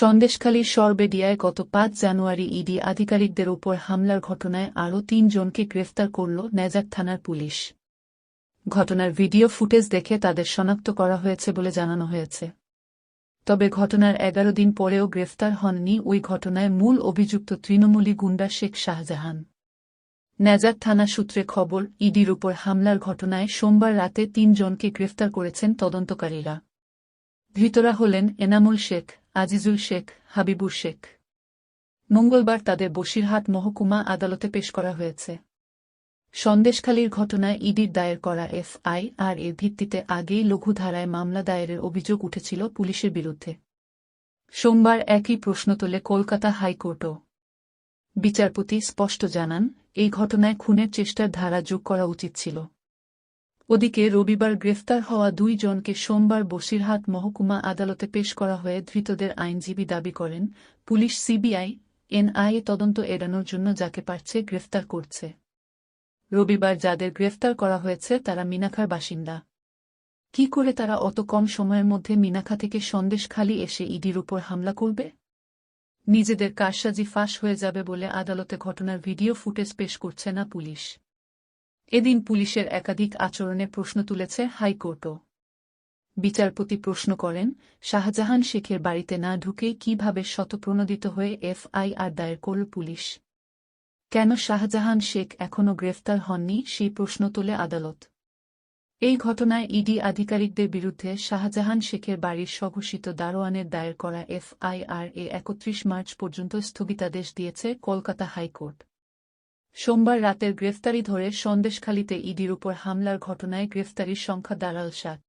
সন্দেশখালীর সরবেডিয়ায় গত পাঁচ জানুয়ারি ইডি আধিকারিকদের ওপর হামলার ঘটনায় আরও তিন জনকে গ্রেফতার করল নেজাক থানার পুলিশ। ঘটনার ভিডিও ফুটেজ দেখে তাদের শনাক্ত করা হয়েছে বলে জানানো হয়েছে। তবে ঘটনার এগারো দিন পরেও গ্রেফতার হননি ওই ঘটনায় মূল অভিযুক্ত তৃণমূলী গুন্ডা শেখ শাহজাহান। নেজার থানা সূত্রে খবর, ইডির উপর হামলার ঘটনায় সোমবার রাতে তিন জনকে গ্রেফতার করেছেন তদন্তকারীরা। ধৃতরা হলেন এনামুল শেখ আজিজুল শেখ, হাবিবুর শেখ। মঙ্গলবার তাদের বসিরহাট মহকুমা আদালতে পেশ করা হয়েছে। সন্দেশখালীর ঘটনায় ইডির দায়ের করা এফআইআর এর ভিত্তিতে আগেই লঘু ধারায় মামলা দায়েরের অভিযোগ উঠেছিল পুলিশের বিরুদ্ধে। সোমবার একই প্রশ্ন তোলে কলকাতা হাইকোর্টও। বিচারপতি স্পষ্ট জানান, এই ঘটনায় খুনের চেষ্টার ধারা যোগ করা উচিত ছিল। ওদিকে রবিবার গ্রেফতার হওয়া দুই জনকে সোমবার বসিরহাট মহকুমা আদালতে পেশ করা হয়ে ধৃতদের আইনজীবী দাবি করেন, পুলিশ সিবিআই এনআইএ তদন্ত এড়ানোর জন্য যাকে পারছে গ্রেফতার করছে। রবিবার যাদের গ্রেফতার করা হয়েছে তারা মিনাখার বাসিন্দা। কি করে তারা অত কম সময়ের মধ্যে মিনাখা থেকে সন্দেশখালি এসে ইডির উপর হামলা করবে? নিজেদের কারসাজি ফাঁস হয়ে যাবে বলে আদালতে ঘটনার ভিডিও ফুটেজ পেশ করছে না পুলিশ। এদিন পুলিশের একাধিক আচরণে প্রশ্ন তুলেছে হাইকোর্টও। বিচারপতি প্রশ্ন করেন, শাহজাহান শেখের বাড়িতে না ঢুকে কীভাবে শতপ্রণোদিত হয়ে এফআইআর দায়ের করল পুলিশ? কেন শাহজাহান শেখ এখনও গ্রেফতার হননি সেই প্রশ্ন তোলে আদালত। এই ঘটনায় ইডি আধিকারিকদের বিরুদ্ধে শাহজাহান শেখের বাড়ির স্বঘোষিত দারোয়ানের দায়ের করা এফআইআর এ একত্রিশ মার্চ পর্যন্ত স্থগিতাদেশ দিয়েছে কলকাতা হাইকোর্ট। সোমবার রাতের গ্রেফতারি ধরে সন্দেশখালীতে ইডির উপর হামলার ঘটনায় গ্রেফতারির সংখ্যা দাঁড়াল সাত।